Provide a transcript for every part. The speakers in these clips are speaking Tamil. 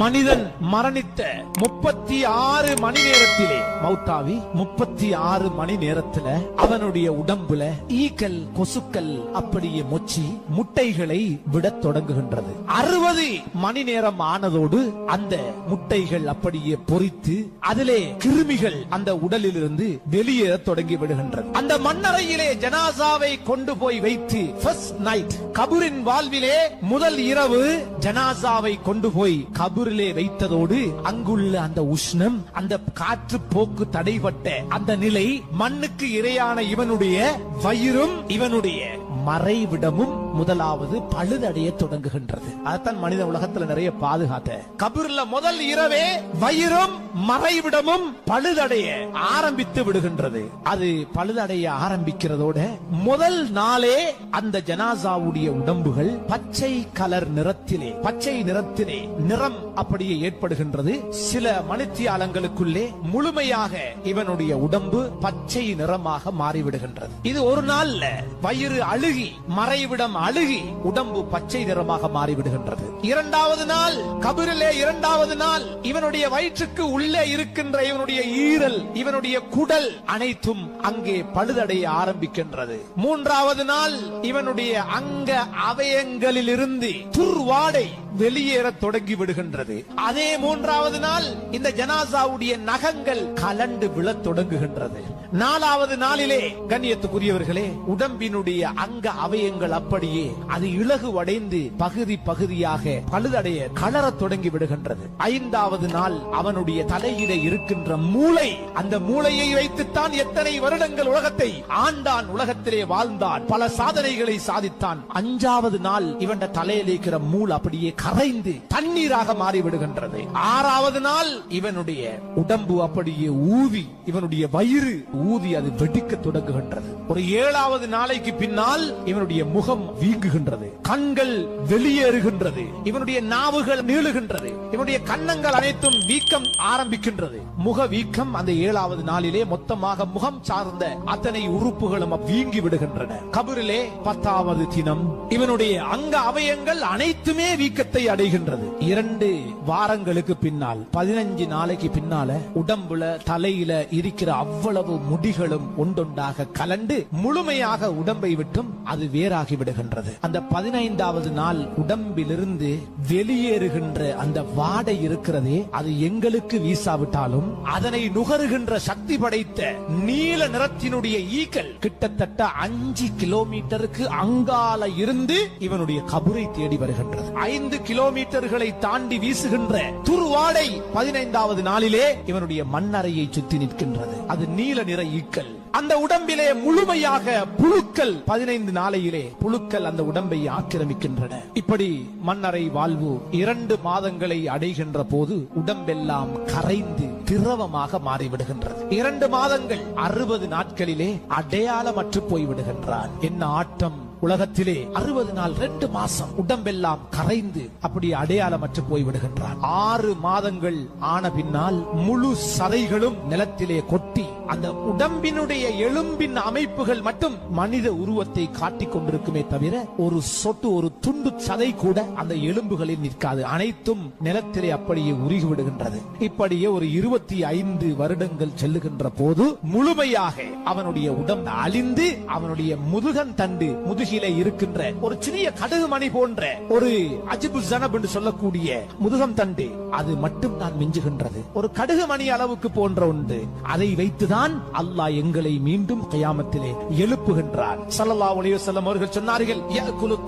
மனிதன் மரணித்த முப்பத்தி ஆறு மணி நேரத்திலே மௌத்தாவி முப்பத்தி ஆறு மணி நேரத்துல அவனுடைய உடம்புல ஈக்கல் கொசுக்கள் அப்படியே மொச்சி முட்டைகளை விட தொடங்குகின்றது. அறுபது மணி நேரம் ஆனதோடு அந்த முட்டைகள் அப்படியே பொரித்து அதிலே கிருமிகள் அந்த உடலிலிருந்து வெளியேற தொடங்கி விடுகின்றது. அந்த மண்ணறையிலே ஜனாசாவை கொண்டு போய் வைத்து ஃபர்ஸ்ட் நைட் கபூரின் வாழ்விலே முதல் இரவு ஜனாசாவை கொண்டு போய் கபூரிலே வைத்ததோடு அங்குள்ள அந்த உஷ்ணம் அந்த காற்று போக்கு தடைபட்ட அந்த நிலை மண்ணுக்கு இரையான இவனுடைய வயிறும் இவனுடைய மறைவிடமும் முதலாவது பழுதடைய தொடங்குகின்றது. அதான் மனித உலகத்துல நிறைய பாதுகாத்த. கபூர்ல முதல் இரவே வயிறும் மறைவிடமும் பழுதடைய ஆரம்பித்து விடுகின்றது. அது பழுதடைய ஆரம்பிக்கிறதோட முதல் நாளே அந்த ஜனாசாவுடைய உடம்புகள் பச்சை கலர் நிறத்திலே பச்சை நிறத்திலே நிறம் அப்படியே ஏற்படுகின்றது. சில மணித்தியாலங்களுக்குள்ளே முழுமையாக இவனுடைய உடம்பு பச்சை நிறமாக மாறிவிடுகின்றது. இது ஒரு நாள்ல வயிறு அழுகி மறைவிடம் அழுகி உடம்பு பச்சை நிறமாக மாறிவிடுகின்றது. இரண்டாவது நாள் கபிரிலே இரண்டாவது நாள் இவனுடைய வயிற்றுக்கு உள்ளே இருக்கின்ற இவனுடைய ஈரல் இவனுடைய குடல் அனைத்தும் அங்கே பழுதடைய ஆரம்பிக்கின்றது. மூன்றாவது நாள் இவனுடைய அங்க அவயங்களில் இருந்து துர்வாடை வெளியேற தொடங்கி விடுகின்றது. அதே மூன்றாவது நாள் இந்த ஜனாசாவுடைய நகங்கள் கலண்டு விழத் தொடங்குகின்றது. நாலாவது நாளிலே கண்ணியத்துக்குரியவர்களே உடம்பினுடைய அங்க அவயங்கள் அப்படியே அது இலகுவடைந்து பகுதி பகுதியாக பழுதடைய கலரத் தொடங்கி விடுகின்றது. ஐந்தாவது நாள் அவனுடைய தலையிட இருக்கின்ற மூளை அந்த மூளையை வைத்துத்தான் எத்தனை வருடங்கள் உலகத்தை ஆண்டான் உலகத்திலே வாழ்ந்தான் பல சாதனைகளை சாதித்தான். அஞ்சாவது நாள் இவன் தலையில் இருக்கிற மூள் அப்படியே கரைந்து தண்ணீராக மாறிவிடுகின்றது. ஆறாவது நாள் இவனுடைய உடம்பு அப்படியே ஊதி இவனுடைய வயிறு ஊதி அது வெடிக்க தொடங்குகின்றது. ஒரு ஏழாவது நாளைக்கு பின்னால் இவனுடைய முகம் வீங்குகின்றது. கண்கள் வெளியேறுகின்றது. இவனுடைய நாவுகள் நீளுகின்றது. இவனுடைய கன்னங்கள் அனைத்தும் வீக்கம் ஆரம்பிக்கின்றது. முக வீக்கம் அந்த ஏழாவது நாளிலே மொத்தமாக முகம் சார்ந்த அத்தனை உறுப்புகளும் வீங்கி விடுகின்றன. கபரிலே பத்தாவது தினம் இவனுடைய அங்க அவயங்கள் அனைத்துமே வீக்கத்தை அடைகின்றது. இரண்டு வாரங்களுக்கு பின்னால் பதினஞ்சு நாளைக்கு பின்னால உடம்புல தலையில இருக்கிற அவ்வளவு முடிகளும் ஒன்றொன்றாக கலண்டு முழுமையாக உடம்பை விட்டும் அது வேறாகி விடுகின்றது. அந்த பதினைந்தாவது நாள் உடம்பிலிருந்து வெளியேறுகின்ற அந்த வாடை இருக்கிறதே அது எங்களுக்கு வீசாவிட்டாலும் அதனை நுகருகின்ற சக்தி படைத்த நீல நிறத்தினுடைய ஈக்கள் கிட்டத்தட்ட அஞ்சு கிலோமீட்டருக்கு அங்கால இருந்து இவனுடைய கபுரை தேடி வருகின்றது. ஐந்து கிலோமீட்டர்களை தாண்டி வீசுகின்ற துருவாடை பதினைந்தாவது நாளிலே இவனுடைய மண்ணறையை சுத்தி நிற்கின்றது. அது நீல நிற ஈக்கள் அந்த உடம்பிலே முழுமையாக புழுக்கள். பதினைந்து நாளையிலே புழுக்கள் அந்த உடம்பை ஆக்கிரமிக்கின்றன. இப்படி மன்னரை வாழ்வு இரண்டு மாதங்களை அடைகின்ற போது உடம்பெல்லாம் கரைந்து திரவமாக மாறிவிடுகின்றது. இரண்டு மாதங்கள் அறுபது நாட்களிலே அடையாளமற்று போய்விடுகின்றான். என்ன ஆட்டம்? உலகத்திலே அறுபது நாள் ரெண்டு மாசம் உடம்பெல்லாம் கரைந்து அப்படி அடையாளமற்று போய்விடுகின்றான். ஆறு மாதங்கள் ஆன பின்னால் முழு சதைகளும் நிலத்திலே கொட்டி அந்த உடம்பினுடைய எலும்பின் அமைப்புகள் மட்டும் மனித உருவத்தை காட்டிக் கொண்டிருக்குமே தவிர ஒரு சொட்டு ஒரு துண்டு சதை கூட அந்த எலும்புகளில் நிற்காது. அனைத்தும் நிலத்திலே அப்படியே உருகி விடுகின்றது இப்படியே ஒரு இருபத்தி ஐந்து வருடங்கள் செல்லுகின்ற போது முழுமையாக அவனுடைய உடம்பு அழிந்து அவனுடைய முதுகன் தண்டு முதுகிலே இருக்கின்ற ஒரு சிறிய கடுகு மணி போன்ற ஒரு அஜிபு ஜனப் என்று சொல்லக்கூடிய முதுகம் தண்டு அது மட்டும் தான் மிஞ்சுகின்றது. ஒரு கடுகு மணி அளவுக்கு போன்ற ஒன்று அதை வைத்துதான் அல்லாஹ் எங்களை மீண்டும் கயாமத்திலே எழுப்புகின்றார் ஸல்லல்லாஹு அலைஹி வஸல்லம் அவர்கள் சொன்னார்கள்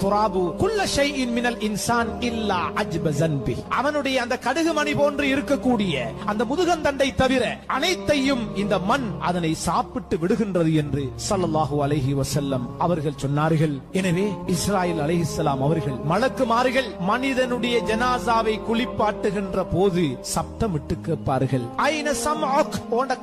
துராபு குல்ல ஷைஇன் மினல் இன்சான் இல்லா அஜ்ப ஜன்பி அவனுடைய அந்த கடுகு மணி போன்று இருக்கக்கூடிய அந்த முதுகந்தண்டை தவிர அனைத்தையும் இந்த மண் அதனை சாப்பிட்டு விடுகின்றது என்று சல்லல்லாஹு அலைஹி வஸல்லம் அவர்கள் சொன்னார்கள். எனவே இஸ்ராயல் அலைஹிஸ்ஸலாம் அவர்கள் மலக்குமார்கள் மனிதனுடைய ஜனாசாவை குளிப்பாட்டுகின்ற போது சப்தமிட்டு கேட்பார்கள். ஐன சம்அக்?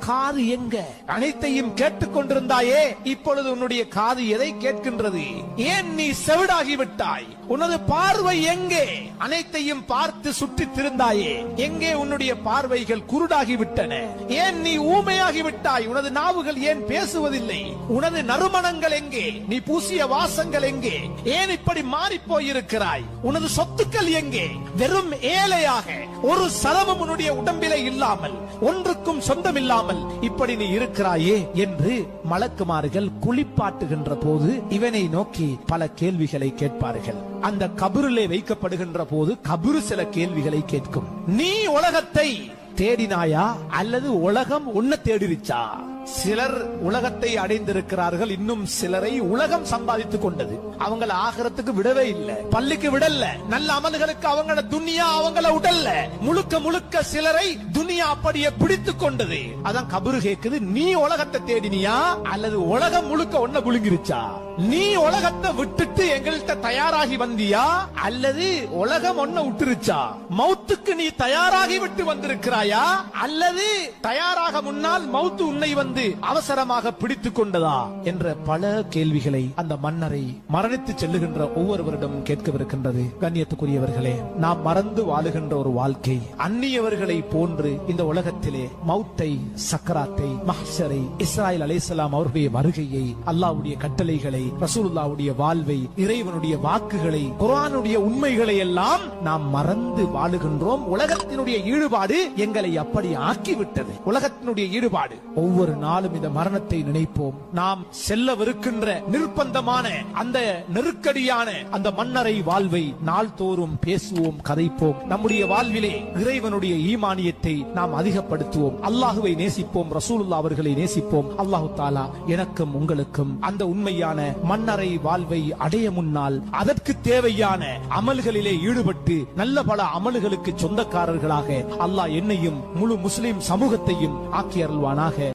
கார் காது எங்க அனைத்தையும் கேட்டுக் கொண்டிருந்தாயே இப்பொழுது உன்னுடைய காது எதை கேட்கின்றது? ஏன் நீ செவிடாகி விட்டாய் உனது பார்வை எங்கே? அனைத்தையும் பார்த்து சுற்றித் திருந்தாயே எங்கே உன்னுடைய பார்வைகள் குருடாகி விட்டன ஏன் நீ ஊமையாகி விட்டாய் உனது நாவுகள் ஏன் பேசுவதில்லை? உனது நறுமணங்கள் எங்கே? நீ பூசிய வாசங்கள் எங்கே? ஏன் இப்படி மாறி போயிருக்கிறாய் உனது சொத்துக்கள் எங்கே? வெறும் ஏழையாக ஒரு சரமும் உன்னுடைய உடம்பிலே இல்லாமல் ஒன்றுக்கும் சொந்தமில்லாமல் இப்படி நீ இருக்கிறாயே என்று மலக்குமார்கள் குளிப்பாட்டுகின்ற போது இவனை நோக்கி பல கேள்விகளை கேட்பார்கள். அந்த கபருலே வைக்கப்படுகின்ற போது கபரு சில கேள்விகளை கேட்கும். நீ உலகத்தை தேடினாயா அல்லது உலகம் உன்னை தேடிருச்சா? சிலர் உலகத்தை அடைந்திருக்கிறார்கள். இன்னும் சிலரை உலகம் சம்பாதித்துக் கொண்டது. அவங்கள ஆகிறதுக்கு விடவே இல்லை. பள்ளிக்கு விடல. நல்ல அமல்களுக்கு அவங்கள துனியா அவங்கள உடல்ல. முழுக்க முழுக்க சிலரை துனியா அப்படியே பிடித்துக் கொண்டது. அதான் கபரு கேக்குது நீ உலகத்தை தேடினியா? அல்லது உலகம் முழுக்க ஒன்ன புழுங்கிருச்சா? நீ உலகத்தை விட்டுட்டு எங்கள்கிட்ட தயாராகி வந்தியா? அல்லது உலகம் ஒன்ன விட்டுருச்சா மௌத்துக்கு நீ தயாராகி விட்டு வந்திருக்கிறாயா? அல்லது தயாராக முன்னால் மௌத்து உன்னை வந்து அவசரமாக பிடித்துக் கொண்டதா என்ற பல கேள்விகளை அந்த மன்னரை மரணித்து செல்லுகின்ற ஒவ்வொருவரிடம் கேட்கவிருக்கின்றது. கண்ணியத்துக்குரியவர்களே நாம் மறந்து வாழுகின்ற ஒரு வாழ்க்கை. அந்நியவர்களை போன்று இந்த உலகத்திலே மௌத்தை சக்கராத்தை மஹரை இஸ்ராயல் அலைஹிஸ்ஸலாம் அவருடைய வருகையை அல்லாவுடைய கட்டளைகளை ரசூலுல்லாவுடைய வாழ்வை இறைவனுடைய வாக்குகளை குரானுடைய உண்மைகளை எல்லாம் நாம் மறந்து வாழுகின்றோம். உலகத்தினுடைய ஈடுபாடு எங்களை அப்படி ஆக்கிவிட்டது. உலகத்தினுடைய ஈடுபாடு ஒவ்வொரு நாளும் இந்த மரணத்தை நினைப்போம். நாம் செல்லவிருக்கின்ற நிர்பந்தமான அந்த நெருக்கடியான அந்த மன்னரை வாழ்வை நாள்தோறும் பேசுவோம் கதைப்போம். நம்முடைய வாழ்விலே இறைவனுடைய ஈமானியத்தை நாம் அதிகப்படுத்துவோம். அல்லாஹுவை நேசிப்போம் ரசூலுல்லா அவர்களை நேசிப்போம். அல்லாஹு தாலா எனக்கும் உங்களுக்கும் அந்த உண்மையான மன்னரை வாழ்வை அடைய முன்னால் அதற்கு தேவையான அமல்களிலே ஈடுபட்டு நல்ல பல அமல்களுக்கு சொந்தக்காரர்களாக அல்லாஹ் என்னையும் முழு முஸ்லிம் சமூகத்தையும் ஆக்கி அருள்வானாக.